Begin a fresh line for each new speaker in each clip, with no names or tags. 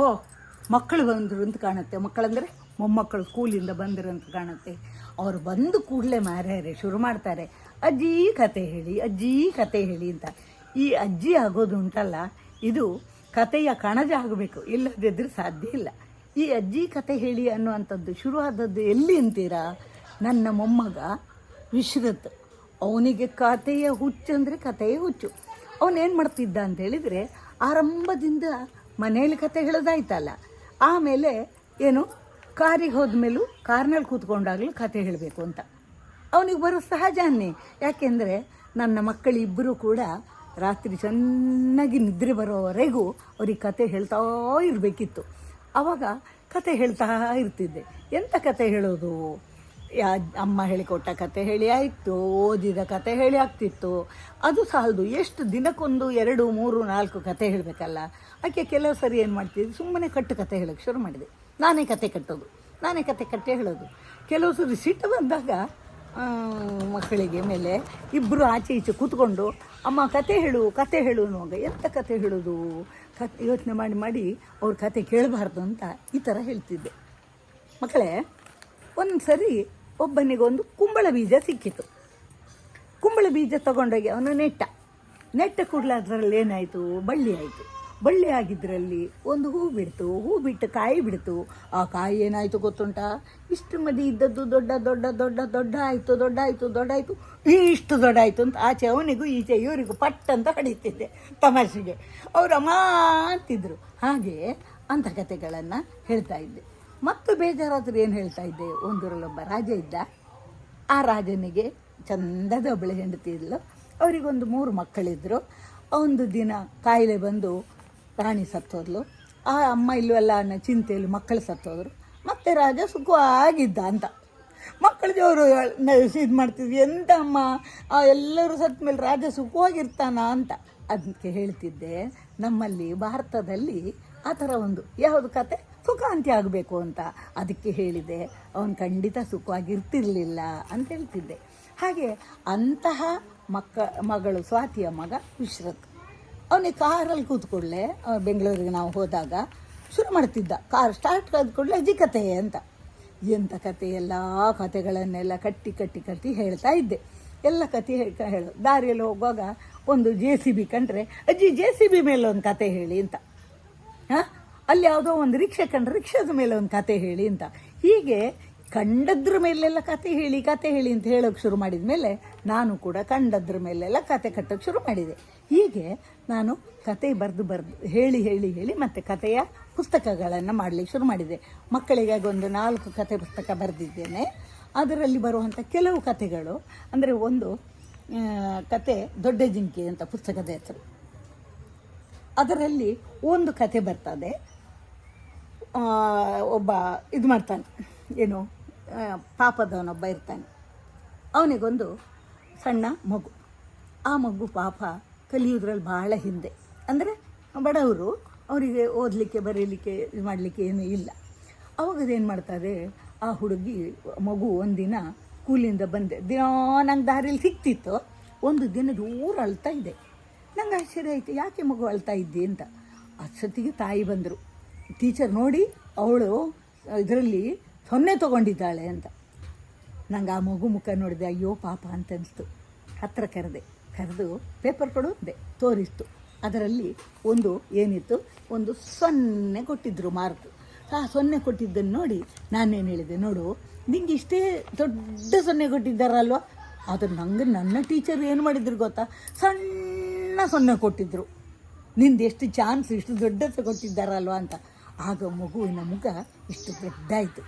ಓ, ಮಕ್ಕಳು ಬಂದರು ಅಂತ ಕಾಣುತ್ತೆ. ಮಕ್ಕಳಂದರೆ ಮೊಮ್ಮಕ್ಕಳು ಸ್ಕೂಲಿಂದ ಬಂದರು ಅಂತ ಕಾಣುತ್ತೆ. ಅವರು ಬಂದು ಕೂಡಲೇ ಮಾರ್ಯಾರೆ, ಶುರು ಮಾಡ್ತಾರೆ, ಅಜ್ಜಿ ಕತೆ ಹೇಳಿ, ಅಜ್ಜಿ ಕತೆ ಹೇಳಿ ಅಂತ. ಈ ಅಜ್ಜಿ ಆಗೋದು ಉಂಟಲ್ಲ, ಇದು ಕತೆಯ ಕಣಜ ಆಗಬೇಕು ಇಲ್ಲದಿದ್ದರೆ ಸಾಧ್ಯ ಇಲ್ಲ. ಈ ಅಜ್ಜಿ ಕತೆ ಹೇಳಿ ಅನ್ನುವಂಥದ್ದು ಶುರುವಾದದ್ದು ಎಲ್ಲಿ ಅಂತೀರಾ? ನನ್ನ ಮೊಮ್ಮಗ ವಿಶ್ರತ್, ಅವನಿಗೆ ಕತೆಯ ಹುಚ್ಚು ಅಂದರೆ ಕತೆಯ ಹುಚ್ಚು. ಅವನೇನು ಮಾಡ್ತಿದ್ದ ಅಂತ ಹೇಳಿದರೆ, ಆರಂಭದಿಂದ ಮನೆಯಲ್ಲಿ ಕತೆ ಹೇಳೋದಾಯ್ತಲ್ಲ. ಆಮೇಲೆ ಏನು, ಕಾರಿಗೆ ಹೋದ್ಮೇಲೂ ಕಾರ್ನಲ್ಲಿ ಕೂತ್ಕೊಂಡಾಗಲೂ ಕತೆ ಹೇಳಬೇಕು ಅಂತ. ಅವನಿಗೆ ಬರೋ ಸಹಜನೇ. ಯಾಕೆಂದರೆ ನನ್ನ ಮಕ್ಕಳಿಬ್ಬರೂ ಕೂಡ ರಾತ್ರಿ ಚೆನ್ನಾಗಿ ನಿದ್ರೆ ಬರೋವರೆಗೂ ಅವ್ರಿಗೆ ಕತೆ ಹೇಳ್ತಾ ಇರಬೇಕಿತ್ತು. ಆವಾಗ ಕತೆ ಹೇಳ್ತಾ ಇರ್ತಿದ್ದೆ. ಎಂಥ ಕತೆ ಹೇಳೋದು? ಅಮ್ಮ ಹೇಳಿಕೊಟ್ಟ ಕತೆ ಹೇಳಿ ಆಯಿತು, ಓದಿದ ಕತೆ ಹೇಳಿ ಆಗ್ತಿತ್ತು. ಅದು ಸಾಲದು ಎಷ್ಟು ದಿನಕ್ಕೊಂದು ಎರಡು, ಮೂರು, ನಾಲ್ಕು ಕತೆ ಹೇಳಬೇಕಲ್ಲ, ಆಕೆ ಕೆಲವು ಸರಿ ಏನು ಮಾಡ್ತಿದ್ದೆ ಸುಮ್ಮನೆ ಕಟ್ಟು ಕತೆ ಹೇಳೋಕ್ಕೆ ಶುರು ಮಾಡಿದೆ. ನಾನೇ ಕತೆ ಕಟ್ಟೋದು, ನಾನೇ ಕತೆ ಕಟ್ಟೆ ಹೇಳೋದು. ಕೆಲವು ಸರಿ ಸಿಟ್ಟು ಬಂದಾಗ ಮಕ್ಕಳಿಗೆ ಮೇಲೆ ಇಬ್ಬರು ಆಚೆ ಈಚೆ ಕೂತ್ಕೊಂಡು, ಅಮ್ಮ, ಕತೆ ಹೇಳು ಕತೆ ಹೇಳು ಅನ್ನುವಾಗ ಎಂಥ ಕತೆ ಹೇಳೋದು? ಕತೆ, ಯೋಚನೆ ಮಾಡಿ ಮಾಡಿ ಅವ್ರ ಕತೆ ಕೇಳಬಾರ್ದು ಅಂತ ಈ ಥರ ಹೇಳ್ತಿದ್ದೆ. ಮಕ್ಕಳೇ ಒಂದು ಸರಿ ಒಬ್ಬನಿಗೊಂದು ಕುಂಬಳ ಬೀಜ ಸಿಕ್ಕಿತು. ಕುಂಬಳ ಬೀಜ ತಗೊಂಡೋಗಿ ಅವನು ನೆಟ್ಟ. ನೆಟ್ಟ ಕೂಡಲೇ ಅದರಲ್ಲಿ ಏನಾಯಿತು? ಬಳ್ಳಿ ಆಯಿತು. ಬಳ್ಳಿ ಆಗಿದ್ದರಲ್ಲಿ ಒಂದು ಹೂ ಬಿಡ್ತು. ಹೂ ಬಿಟ್ಟು ಕಾಯಿ ಬಿಡ್ತು. ಆ ಕಾಯಿ ಏನಾಯಿತು ಗೊತ್ತುಂಟ? ಇಷ್ಟು ಮದಿ ಇದ್ದದ್ದು ದೊಡ್ಡ ದೊಡ್ಡ ದೊಡ್ಡ ದೊಡ್ಡ ಆಯಿತು ದೊಡ್ಡ ಆಯಿತು ದೊಡ್ಡ ಆಯಿತು. ಇಷ್ಟು ದೊಡ್ಡ ಆಯಿತು ಅಂತ ಆಚೆ ಅವನಿಗೂ, ಈಚೆ ಇವರಿಗೂ ಪಟ್ ಅಂತ ಹೊಡಿತಿದ್ದೆ ತಮಾಷೆಗೆ. ಅವರು ಅಮ್ಮ ಅಂತಿದ್ರು. ಹಾಗೆ ಅಂಥ ಕಥೆಗಳನ್ನು ಹೇಳ್ತಾ ಇದ್ದೆ. ಮತ್ತು ಬೇಜಾರಾದ್ರೆ ಏನು ಹೇಳ್ತಾ ಇದ್ದೆ? ಒಂದೂರಲ್ಲೊಬ್ಬ ರಾಜ ಇದ್ದ. ಆ ರಾಜನಿಗೆ ಚಂದದ ಒಬ್ಬಳೆ ಹೆಂಡತಿ ಇದ್ಲು. ಅವರಿಗೊಂದು ಮೂರು ಮಕ್ಕಳಿದ್ದರು ಒಂದು ದಿನ ಕಾಯಿಲೆ ಬಂದು ರಾಣಿ ಸತ್ತೋದ್ಲು. ಆ ಅಮ್ಮ ಇಲ್ಲವಲ್ಲ ಅನ್ನೋ ಚಿಂತೆಯಲ್ಲಿ ಮಕ್ಕಳು ಸತ್ತೋದ್ರು. ಮತ್ತೆ ರಾಜ ಸುಖವಾಗಿದ್ದ ಅಂತ. ಮಕ್ಕಳು ಜೋರು ಇದು ಮಾಡ್ತಿದ್ವಿ. ಎಂತ ಅಮ್ಮ? ಎಲ್ಲರೂ ಸತ್ತ ಮೇಲೆ ರಾಜ ಸುಖವಾಗಿರ್ತಾನ ಅಂತ. ಅದಕ್ಕೆ ಹೇಳ್ತಿದ್ದೆ, ನಮ್ಮಲ್ಲಿ ಭಾರತದಲ್ಲಿ ಆ ಥರ ಒಂದು ಯಾವುದು ಕತೆ? ಸುಖಾಂತಿ ಆಗಬೇಕು ಅಂತ ಅದಕ್ಕೆ ಹೇಳಿದೆ. ಅವನು ಖಂಡಿತ ಸುಖವಾಗಿರ್ತಿರ್ಲಿಲ್ಲ ಅಂತ ಹೇಳ್ತಿದ್ದೆ. ಹಾಗೆ ಅಂತಹ ಮಕ್ಕ, ಮಗಳು ಸ್ವಾತಿಯ ಮಗ ವಿಶ್ರತ್. ಅವನಿಗೆ ಕಾರಲ್ಲಿ ಕೂತ್ಕೊಳ್ಳೆ. ಬೆಂಗಳೂರಿಗೆ ನಾವು ಹೋದಾಗ ಶುರು ಮಾಡ್ತಿದ್ದ. ಕಾರ್ ಸ್ಟಾರ್ಟ್ ಕೂಡಲೇ ಅಜ್ಜಿ ಕತೆ ಅಂತ. ಎಂಥ ಕತೆ ಎಲ್ಲ ಕತೆಗಳನ್ನೆಲ್ಲ ಕಟ್ಟಿ ಕಟ್ಟಿ ಕಟ್ಟಿ ಹೇಳ್ತಾ ಇದ್ದೆ. ಎಲ್ಲ ಕತೆ ಹೇಳು ದಾರಿಯಲ್ಲಿ ಹೋಗುವಾಗ ಒಂದು ಜೆ ಸಿ ಬಿ ಕಂಡ್ರೆ, ಅಜ್ಜಿ ಜೆ ಸಿ ಬಿ ಮೇಲೆ ಒಂದು ಕತೆ ಹೇಳಿ ಅಂತ. ಹಾಂ? ಅಲ್ಲಿ ಯಾವುದೋ ಒಂದು ರಿಕ್ಷಾ ಕಂಡ್ರೆ ರಿಕ್ಷಾದ ಮೇಲೆ ಒಂದು ಕತೆ ಹೇಳಿ ಅಂತ. ಹೀಗೆ ಕಂಡದ್ರ ಮೇಲೆಲ್ಲ ಕತೆ ಹೇಳಿ ಕತೆ ಹೇಳಿ ಅಂತ ಹೇಳೋಕೆ ಶುರು ಮಾಡಿದ ಮೇಲೆ ನಾನು ಕೂಡ ಕಂಡದ್ರ ಮೇಲೆಲ್ಲ ಕತೆ ಕಟ್ಟೋಕ್ಕೆ ಶುರು ಮಾಡಿದೆ. ಹೀಗೆ ನಾನು ಕತೆ ಬರೆದು ಬರೆದು ಹೇಳಿ ಹೇಳಿ ಹೇಳಿ ಮತ್ತು ಕತೆಯ ಪುಸ್ತಕಗಳನ್ನು ಮಾಡಲಿಕ್ಕೆ ಶುರು ಮಾಡಿದೆ. ಮಕ್ಕಳಿಗಾಗಿ ಒಂದು ನಾಲ್ಕು ಕತೆ ಪುಸ್ತಕ ಬರೆದಿದ್ದೇನೆ. ಅದರಲ್ಲಿ ಬರುವಂಥ ಕೆಲವು ಕತೆಗಳು, ಅಂದರೆ ಒಂದು ಕತೆ ದೊಡ್ಡ ಜಿಂಕೆ ಅಂತ ಪುಸ್ತಕದ ಹೆಸರು. ಅದರಲ್ಲಿ ಒಂದು ಕತೆ ಬರ್ತದೆ. ಒಬ್ಬ ಇದು ಮಾಡ್ತಾನೆ. ಏನು ಪಾಪದವನೊಬ್ಬ ಇರ್ತಾನೆ. ಅವನಿಗೊಂದು ಸಣ್ಣ ಮಗು. ಆ ಮಗು ಪಾಪ ಕಲಿಯೋದ್ರಲ್ಲಿ ಬಹಳ ಹಿಂದೆ. ಅಂದರೆ ಬಡವರು ಅವರಿಗೆ ಓದಲಿಕ್ಕೆ, ಬರೀಲಿಕ್ಕೆ, ಇದು ಮಾಡಲಿಕ್ಕೆ ಏನೂ ಇಲ್ಲ. ಅವಾಗ ಅದೇನು ಮಾಡ್ತಾರೆ, ಆ ಹುಡುಗಿ, ಮಗು ಒಂದಿನ ಸ್ಕೂಲಿಂದ ಬಂದೆ. ದಿನ ನಂಗೆ ದಾರಿಯಲ್ಲಿ ಸಿಕ್ತಿತ್ತು. ಒಂದು ದಿನ ದೂರ ಅಳ್ತಾ ಇದೆ. ನಂಗೆ ಆಶ್ಚರ್ಯ ಆಯಿತು, ಯಾಕೆ ಮಗು ಅಳ್ತಾ ಇದ್ದೆ ಅಂತ. ಅಷ್ಟೊತ್ತಿಗೆ ತಾಯಿ ಬಂದರು. ಟೀಚರ್ ನೋಡಿ ಅವಳು ಇದರಲ್ಲಿ ಸೊನ್ನೆ ತೊಗೊಂಡಿದ್ದಾಳೆ ಅಂತ. ನಂಗೆ ಆ ಮಗು ಮುಖ ನೋಡಿದೆ, ಅಯ್ಯೋ ಪಾಪ ಅಂತ ಅನಿಸ್ತು ಹತ್ತಿರ ಕರೆದೆ, ಕರೆದು ಪೇಪರ್ ಕೊಡು ತೋರಿಸ್ತು. ಅದರಲ್ಲಿ ಒಂದು ಏನಿತ್ತು, ಒಂದು ಸೊನ್ನೆ ಕೊಟ್ಟಿದ್ದರು ಮಾರ್ಕ್ ಆ ಸೊನ್ನೆ ಕೊಟ್ಟಿದ್ದನ್ನು ನೋಡಿ ನಾನೇನು ಹೇಳಿದೆ, ನೋಡು, ನಿಂಗೆ ಇಷ್ಟೇ ದೊಡ್ಡ ಸೊನ್ನೆ ಕೊಟ್ಟಿದ್ದಾರಲ್ವ? ಆದರೆ ನಂಗೆ ನನ್ನ ಟೀಚರ್ ಏನು ಮಾಡಿದ್ರು ಗೊತ್ತಾ? ಸಣ್ಣ ಸೊನ್ನೆ ಕೊಟ್ಟಿದ್ದರು ನಿಂದು ಎಷ್ಟು ಚಾನ್ಸ್ ಇಷ್ಟು ದೊಡ್ಡದು ಕೊಟ್ಟಿದ್ದಾರಲ್ವ ಅಂತ. ಆಗ ಮಗುವಿನ ಮುಖ ಇಷ್ಟು ದೊಡ್ಡಾಯಿತು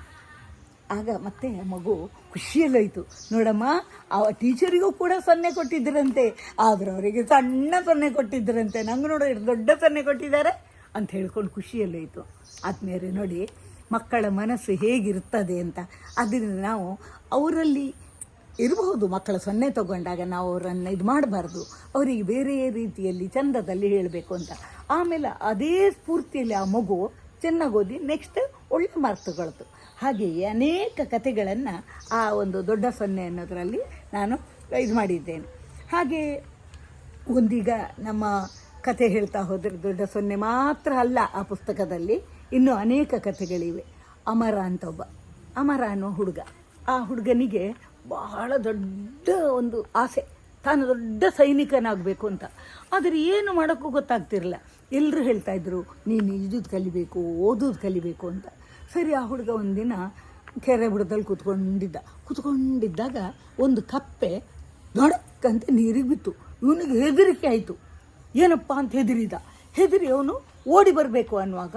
ಆಗ ಮತ್ತೆ ಮಗು ಖುಷಿಯಲ್ಲೋಯ್ತು. ನೋಡಮ್ಮ, ಆ ಟೀಚರಿಗೂ ಕೂಡ ಸೊನ್ನೆ ಕೊಟ್ಟಿದ್ದರಂತೆ ಆದರೆ ಅವರಿಗೆ ಸಣ್ಣ ಸೊನ್ನೆ ಕೊಟ್ಟಿದ್ದರಂತೆ ನಂಗೆ ನೋಡೋ ದೊಡ್ಡ ಸೊನ್ನೆ ಕೊಟ್ಟಿದ್ದಾರೆ ಅಂತ ಹೇಳ್ಕೊಂಡು ಖುಷಿಯಲ್ಲೋಯ್ತು. ಆದ್ಮೇಲೆ ನೋಡಿ, ಮಕ್ಕಳ ಮನಸ್ಸು ಹೇಗಿರ್ತದೆ ಅಂತ. ಅದರಿಂದ ನಾವು ಅವರಲ್ಲಿ ಇರಬಹುದು. ಮಕ್ಕಳ ಸೊನ್ನೆ ತಗೊಂಡಾಗ ನಾವು ಅವರನ್ನು ಇದು ಮಾಡಬಾರ್ದು. ಅವರಿಗೆ ಬೇರೆ ರೀತಿಯಲ್ಲಿ ಚಂದದಲ್ಲಿ ಹೇಳಬೇಕು ಅಂತ. ಆಮೇಲೆ ಅದೇ ಸ್ಫೂರ್ತಿಯಲ್ಲಿ ಆ ಮಗು ಚೆನ್ನಾಗಿ ಓದಿ ನೆಕ್ಸ್ಟ್ ಒಳ್ಳೆ ಮಾರ್ಕ್ ತಗೊಳ್ತು ಹಾಗೆಯೇ ಅನೇಕ ಕಥೆಗಳನ್ನು ಆ ಒಂದು ದೊಡ್ಡ ಸೊನ್ನೆ ಅನ್ನೋದರಲ್ಲಿ ನಾನು ಇದು ಮಾಡಿದ್ದೇನೆ. ಹಾಗೆ ಒಂದೀಗ ನಮ್ಮ ಕತೆ ಹೇಳ್ತಾ ಹೋದರೆ ದೊಡ್ಡ ಸೊನ್ನೆ ಮಾತ್ರ ಅಲ್ಲ ಆ ಪುಸ್ತಕದಲ್ಲಿ, ಇನ್ನೂ ಅನೇಕ ಕಥೆಗಳಿವೆ. ಅಮರ ಅಂತ ಒಬ್ಬ. ಅಮರ ಅನ್ನೋ ಹುಡುಗ. ಆ ಹುಡುಗನಿಗೆ ಬಹಳ ದೊಡ್ಡ ಒಂದು ಆಸೆ. ತಾನು ದೊಡ್ಡ ಸೈನಿಕನಾಗಬೇಕು ಅಂತ. ಆದರೆ ಏನು ಮಾಡೋಕ್ಕೂ ಗೊತ್ತಾಗ್ತಿರಲಿಲ್ಲ. ಎಲ್ಲರೂ ಹೇಳ್ತಾ ಇದ್ರು, ನೀನು ಈಜುದು ಕಲಿಬೇಕು, ಓದೋದು ಕಲಿಬೇಕು ಅಂತ. ಸರಿ, ಆ ಹುಡುಗ ಒಂದಿನ ಕೆರೆ ಬುಡದಲ್ಲಿ ಕೂತ್ಕೊಂಡಿದ್ದ. ಕೂತ್ಕೊಂಡಿದ್ದಾಗ ಒಂದು ಕಪ್ಪೆ ದೊಡಕ್ಕಂತ ನೀರಿಗೆ ಬಿತ್ತು. ಇವನಿಗೆ ಹೆದರಿಕೆ ಆಯಿತು. ಏನಪ್ಪ ಅಂತ ಹೆದರಿದ. ಹೆದರಿ ಅವನು ಓಡಿ ಬರಬೇಕು ಅನ್ನುವಾಗ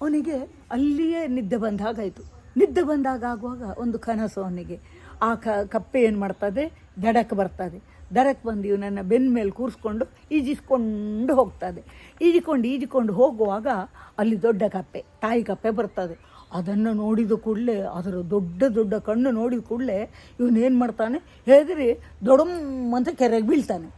ಅವನಿಗೆ ಅಲ್ಲಿಯೇ ನಿದ್ದೆ ಬಂದ ಹಾಗಾಯಿತು. ನಿದ್ದೆ ಬಂದಾಗ ಆಗುವಾಗ ಒಂದು ಕನಸು ಅವನಿಗೆ. ಆ ಕಪ್ಪೆ ಏನು ಮಾಡ್ತದೆ? ದಡಕ್ಕೆ ಬರ್ತದೆ ದಡಕ್ಕೆ ಬಂದು ಇವನನ್ನು ಬೆನ್ನ ಮೇಲೆ ಕೂರಿಸ್ಕೊಂಡು ಈಜಿಸ್ಕೊಂಡು ಹೋಗ್ತದೆ. ಈಜಿಕೊಂಡು ಈಜಿಕೊಂಡು ಹೋಗುವಾಗ ಅಲ್ಲಿ ದೊಡ್ಡ ಕಪ್ಪೆ, ತಾಯಿ ಕಪ್ಪೆ ಬರ್ತದೆ. ಅದನ್ನು ನೋಡಿದ ಕೂಡಲೇ, ಅದರ ದೊಡ್ಡ ದೊಡ್ಡ ಕಣ್ಣು ನೋಡಿದ ಕೂಡಲೇ ಇವನೇನು ಮಾಡ್ತಾನೆ? ಹೆದರಿ ದೊಡಮ್ ಅಂತ ಕೆರೆಗೆ ಬೀಳ್ತಾನೆ.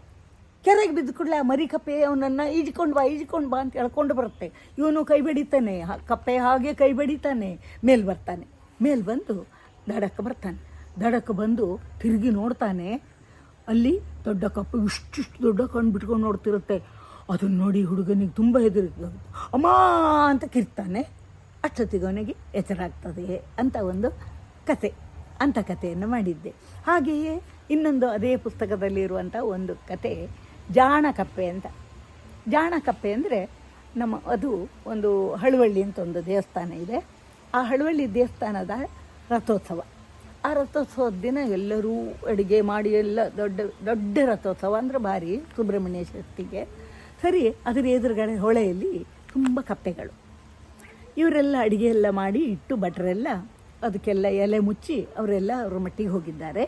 ಕೆರೆಗೆ ಬಿದ್ದ ಕೂಡಲೇ ಆ ಮರಿ ಕಪ್ಪೆ ಅವನನ್ನು ಈಜಿಕೊಂಡು ಬಾ ಈಜಿಕೊಂಡು ಬಾ ಅಂತ ಹೇಳ್ಕೊಂಡು ಬರುತ್ತೆ. ಇವನು ಕೈ ಬಡಿತಾನೆ ಕಪ್ಪೆ ಹಾಗೆ ಕೈ ಬಡಿತಾನೆ, ಮೇಲೆ ಬರ್ತಾನೆ. ಮೇಲೆ ಬಂದು ದಡಕ್ಕೆ ಬರ್ತಾನೆ. ದಡಕ್ಕೆ ಬಂದು ತಿರುಗಿ ನೋಡ್ತಾನೆ ಅಲ್ಲಿ ದೊಡ್ಡ ಕಪ್ಪು ಇಷ್ಟಿಷ್ಟು ದೊಡ್ಡ ಕಣ್ಣು ಬಿಟ್ಕೊಂಡು ನೋಡ್ತಿರುತ್ತೆ. ಅದನ್ನು ನೋಡಿ ಹುಡುಗನಿಗೆ ತುಂಬ ಹೆದರಿತು ಅಮ್ಮ ಅಂತ ಕಿರ್ತಾನೆ. ಅಷ್ಟೊತ್ತಿಗೆ ಅವನಿಗೆ ಎಚ್ಚರಾಗ್ತದೆ ಅಂತ ಒಂದು ಕತೆ ಅಂಥ ಕಥೆಯನ್ನು ಮಾಡಿದ್ದೆ. ಹಾಗೆಯೇ ಇನ್ನೊಂದು ಅದೇ ಪುಸ್ತಕದಲ್ಲಿರುವಂಥ ಒಂದು ಕತೆ ಜಾಣ ಕಪ್ಪೆ ಅಂತ. ಜಾಣ ಕಪ್ಪೆ ಅಂದರೆ ನಮ್ಮ, ಅದು ಒಂದು ಹಳುವಳ್ಳಿ ಅಂತ ಒಂದು ದೇವಸ್ಥಾನ ಇದೆ. ಆ ಹಳುವಳ್ಳಿ ದೇವಸ್ಥಾನದ ರಥೋತ್ಸವ. ಆ ರಥೋತ್ಸವದ ದಿನ ಎಲ್ಲರೂ ಅಡುಗೆ ಮಾಡಿ ಎಲ್ಲ ದೊಡ್ಡ ದೊಡ್ಡ ರಥೋತ್ಸವ ಅಂದರೆ ಭಾರಿ ಸುಬ್ರಹ್ಮಣ್ಯ ಶಕ್ತಿಗೆ. ಸರಿ, ಅದರ ಎದುರುಗಡೆ ಹೊಳೆಯಲ್ಲಿ ತುಂಬ ಕಪ್ಪೆಗಳು. ಇವರೆಲ್ಲ ಅಡುಗೆ ಎಲ್ಲ ಮಾಡಿ ಇಟ್ಟು ಭಟ್ರೆಲ್ಲ ಅದಕ್ಕೆಲ್ಲ ಎಲೆ ಮುಚ್ಚಿ ಅವರೆಲ್ಲ ಅವ್ರ ಮಟ್ಟಿಗೆ ಹೋಗಿದ್ದಾರೆ.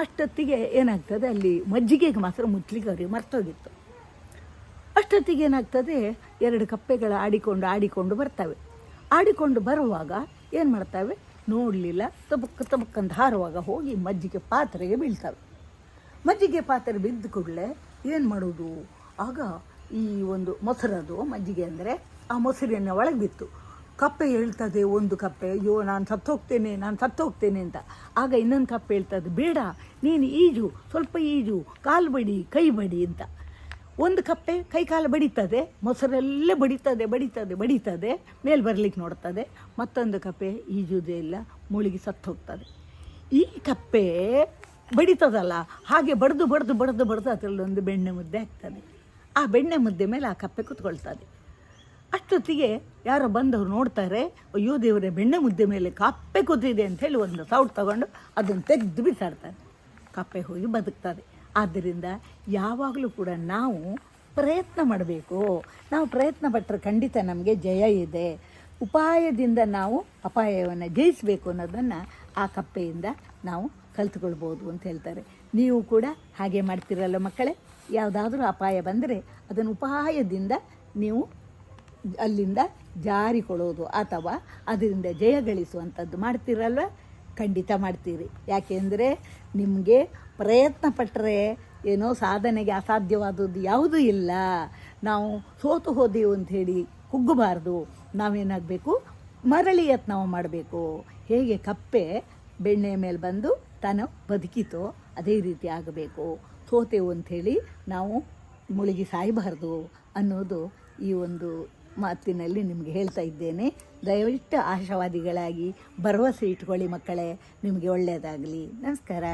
ಅಷ್ಟೊತ್ತಿಗೆ ಏನಾಗ್ತದೆ, ಅಲ್ಲಿ ಮಜ್ಜಿಗೆಗೆ ಮಾತ್ರ ಮುಚ್ಚಲಿಕ್ಕೆ ಅವ್ರಿಗೆ ಮರ್ತೋಗಿತ್ತು. ಅಷ್ಟೊತ್ತಿಗೆ ಏನಾಗ್ತದೆ, ಎರಡು ಕಪ್ಪೆಗಳು ಆಡಿಕೊಂಡು ಆಡಿಕೊಂಡು ಬರ್ತವೆ. ಆಡಿಕೊಂಡು ಬರುವಾಗ ಏನು ಮಾಡ್ತವೆ? ನೋಡಲಿಲ್ಲ. ತಬಕ್ ತಬಕ್ಕಂತ ಹಾರುವಾಗ ಹೋಗಿ ಮಜ್ಜಿಗೆ ಪಾತ್ರೆಗೆ ಬೀಳ್ತವೆ. ಮಜ್ಜಿಗೆ ಪಾತ್ರೆ ಬಿದ್ದ ಕೂಡಲೇ ಏನು ಮಾಡೋದು? ಆಗ ಈ ಒಂದು ಮೊಸರದು ಮಜ್ಜಿಗೆ ಅಂದರೆ ಆ ಮೊಸರಿನ ಒಳಗೆ ಬಿತ್ತು. ಕಪ್ಪೆ ಹೇಳ್ತದೆ ಒಂದು ಕಪ್ಪೆ. ಅಯ್ಯೋ, ನಾನು ಸತ್ತೋಗ್ತೇನೆ ನಾನು ಸತ್ತೋಗ್ತೇನೆ ಅಂತ. ಆಗ ಇನ್ನೊಂದು ಕಪ್ಪೆ ಹೇಳ್ತದೆ, ಬೇಡ, ನೀನು ಈಜು, ಸ್ವಲ್ಪ ಈಜು, ಕಾಲು ಬಡಿ, ಕೈ ಬಡಿ ಅಂತ. ಒಂದು ಕಪ್ಪೆ ಕೈ ಕಾಲು ಬಡಿತದೆ, ಮೊಸರೆಲ್ಲ ಬಡಿತದೆ ಬಡಿತದೆ ಬಡಿತದೆ, ಮೇಲೆ ಬರಲಿಕ್ಕೆ ನೋಡ್ತದೆ. ಮತ್ತೊಂದು ಕಪ್ಪೆ ಈಜುವುದೇ ಇಲ್ಲ, ಮುಳುಗಿ ಸತ್ತು ಹೋಗ್ತದೆ. ಈ ಕಪ್ಪೆ ಬಡಿತದಲ್ಲ, ಹಾಗೆ ಬಡಿದು ಬಡಿದು ಬಡ್ದು ಬಡ್ದು ಅದರಲ್ಲಿ ಒಂದು ಬೆಣ್ಣೆ ಮುದ್ದೆ ಆಗ್ತದೆ. ಆ ಬೆಣ್ಣೆ ಮುದ್ದೆ ಮೇಲೆ ಆ ಕಪ್ಪೆ ಕೂತ್ಕೊಳ್ತದೆ. ಅಷ್ಟೊತ್ತಿಗೆ ಯಾರೋ ಬಂದವರು ನೋಡ್ತಾರೆ, ಅಯ್ಯೋ ದೇವರೇ, ಬೆಣ್ಣೆ ಮುದ್ದೆ ಮೇಲೆ ಕಪ್ಪೆ ಕೂತಿದೆ ಅಂತ ಹೇಳಿ ಒಂದು ಸೌಟ್ ತಗೊಂಡು ಅದನ್ನು ತೆಗೆದು ಬಿಸಾಡ್ತಾರೆ. ಕಪ್ಪೆ ಹೋಗಿ ಬದುಕ್ತದೆ. ಆದ್ದರಿಂದ ಯಾವಾಗಲೂ ಕೂಡ ನಾವು ಪ್ರಯತ್ನ ಮಾಡಬೇಕು. ನಾವು ಪ್ರಯತ್ನ ಪಟ್ಟರೆ ಖಂಡಿತ ನಮಗೆ ಜಯ ಇದೆ. ಉಪಾಯದಿಂದ ನಾವು ಅಪಾಯವನ್ನು ಜಯಿಸಬೇಕು ಅನ್ನೋದನ್ನು ಆ ಕಪ್ಪೆಯಿಂದ ನಾವು ಕಲ್ತ್ಕೊಳ್ಬೋದು ಅಂತ ಹೇಳ್ತಾರೆ. ನೀವು ಕೂಡ ಹಾಗೆ ಮಾಡ್ತಿರಲ್ಲ ಮಕ್ಕಳೇ? ಯಾವುದಾದ್ರೂ ಅಪಾಯ ಬಂದರೆ ಅದನ್ನು ಉಪಾಯದಿಂದ ನೀವು ಅಲ್ಲಿಂದ ಜಾರಿಕೊಳ್ಳೋದು ಅಥವಾ ಅದರಿಂದ ಜಯ ಗಳಿಸುವಂಥದ್ದು ಮಾಡ್ತೀರಲ್ವ? ಖಂಡಿತ ಮಾಡ್ತೀರಿ. ಯಾಕೆಂದರೆ ನಿಮಗೆ ಪ್ರಯತ್ನ ಪಟ್ಟರೆ ಏನೋ ಸಾಧನೆಗೆ ಅಸಾಧ್ಯವಾದದ್ದು ಯಾವುದೂ ಇಲ್ಲ. ನಾವು ಸೋತು ಹೋದೆವು ಅಂಥೇಳಿ ಕುಗ್ಗಬಾರ್ದು. ನಾವೇನಾಗಬೇಕು? ಮರಳಿ ಯತ್ನವ ಮಾಡಬೇಕು. ಹೇಗೆ ಕಪ್ಪೆ ಬೆಣ್ಣೆ ಮೇಲೆ ಬಂದು ತಾನು ಬದುಕಿತೋ ಅದೇ ರೀತಿ ಆಗಬೇಕು. ಸೋತೆವು ಅಂಥೇಳಿ ನಾವು ಮುಳುಗಿ ಸಾಯಬಾರ್ದು ಅನ್ನೋದು ಈ ಒಂದು ಮಾತಿನಲ್ಲಿ ನಿಮಗೆ ಹೇಳ್ತಾ ಇದ್ದೇನೆ. ದಯವಿಟ್ಟು ಆಶಾವಾದಿಗಳಾಗಿ ಭರವಸೆ ಇಟ್ಕೊಳ್ಳಿ ಮಕ್ಕಳೇ. ನಿಮಗೆ ಒಳ್ಳೆಯದಾಗಲಿ. ನಮಸ್ಕಾರ.